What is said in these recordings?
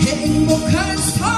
행복한 삶.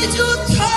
you talk?